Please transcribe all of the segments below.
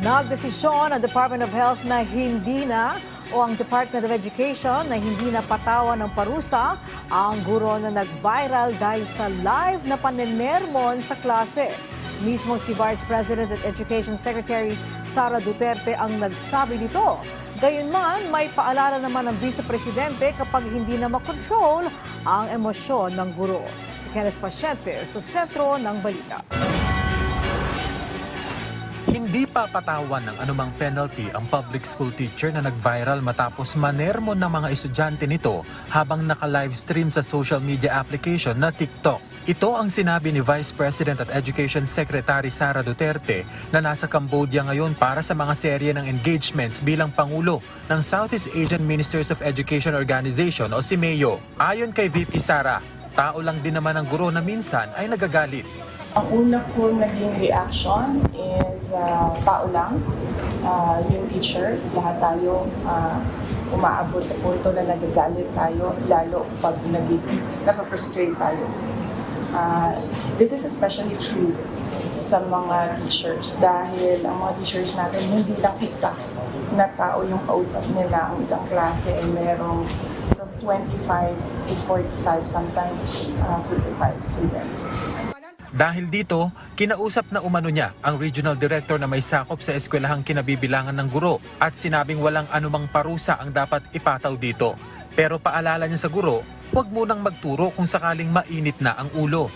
Nagdesisyon ang Department of Health na hindi na o ang Department of Education na hindi na patawan ng parusa ang guro na nag-viral dahil sa live na panenermon sa klase. Mismo si Vice President at Education Secretary Sara Duterte ang nagsabi nito. Gayunman, may paalala naman ng Vice Presidente kapag hindi na makontrol ang emosyon ng guro. Si Kenneth Pasyente sa sentro ng balita. Hindi papatawan ng anumang penalty ang public school teacher na nag-viral matapos manermon ng mga estudyante nito habang naka-livestream sa social media application na TikTok. Ito ang sinabi ni Vice President at Education Secretary Sara Duterte na nasa Cambodia ngayon para sa mga serye ng engagements bilang Pangulo ng Southeast Asian Ministers of Education Organization o SIMEO. Ayon kay VP Sara, tao lang din naman ang guro na minsan ay nagagalit. Ang una ko naging reaction is uh, tao lang, uh, yung teacher, lahat tayo uh, umaabot sa punto na nagagalit tayo, lalo pag naging naka-frustrate tayo. Uh, this is especially true sa mga teachers dahil ang mga teachers natin hindi lang isa na tao yung kausap nila. Ang isang klase ay merong from 25 to 45, sometimes uh, 55 students. Dahil dito, kinausap na umano niya ang regional director na may sakop sa eskwelahang kinabibilangan ng guro at sinabing walang anumang parusa ang dapat ipataw dito. Pero paalala niya sa guro, huwag munang magturo kung sakaling mainit na ang ulo.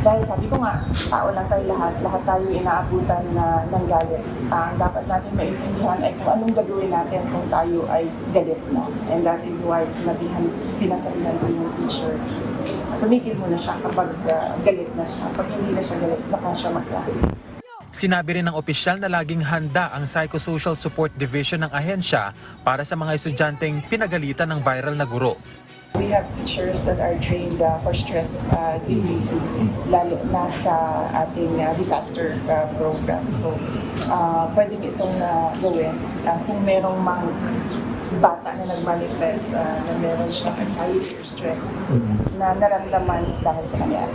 Dahil sabi ko nga, tao lang tayo lahat, lahat tayo inaabutan na ng galit. Ang dapat natin maintindihan ay kung anong gagawin natin kung tayo ay galit na. And that is why sinabihan, pinasabihan ko yung teacher. Tumigil muna siya kapag ah, galit na siya. Pag hindi na siya galit, saka siya magklase. Sinabi rin ng opisyal na laging handa ang Psychosocial Support Division ng ahensya para sa mga estudyanteng pinagalitan ng viral na guro. We have teachers that are trained uh, for stress uh, relief, lalo na sa ating uh, disaster uh, program. So, uh, pwedeng itong uh, gawin. Uh, kung merong mga bata na nag-manifest uh, na meron siyang anxiety or stress na naramdaman dahil sa nangyari.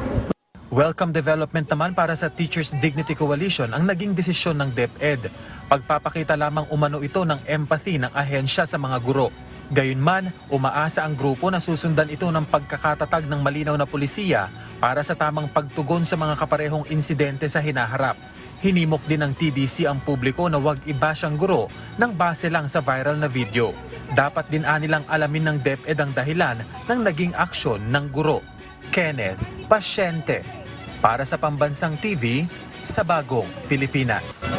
Welcome development naman para sa Teachers Dignity Coalition ang naging desisyon ng DepEd. Pagpapakita lamang umano ito ng empathy ng ahensya sa mga guro. Gayunman, umaasa ang grupo na susundan ito ng pagkakatatag ng malinaw na pulisiya para sa tamang pagtugon sa mga kaparehong insidente sa hinaharap. Hinimok din ng TDC ang publiko na huwag ibash ang guro ng base lang sa viral na video. Dapat din anilang alamin ng DepEd ang dahilan ng naging aksyon ng guro. Kenneth Pasyente para sa Pambansang TV sa Bagong Pilipinas.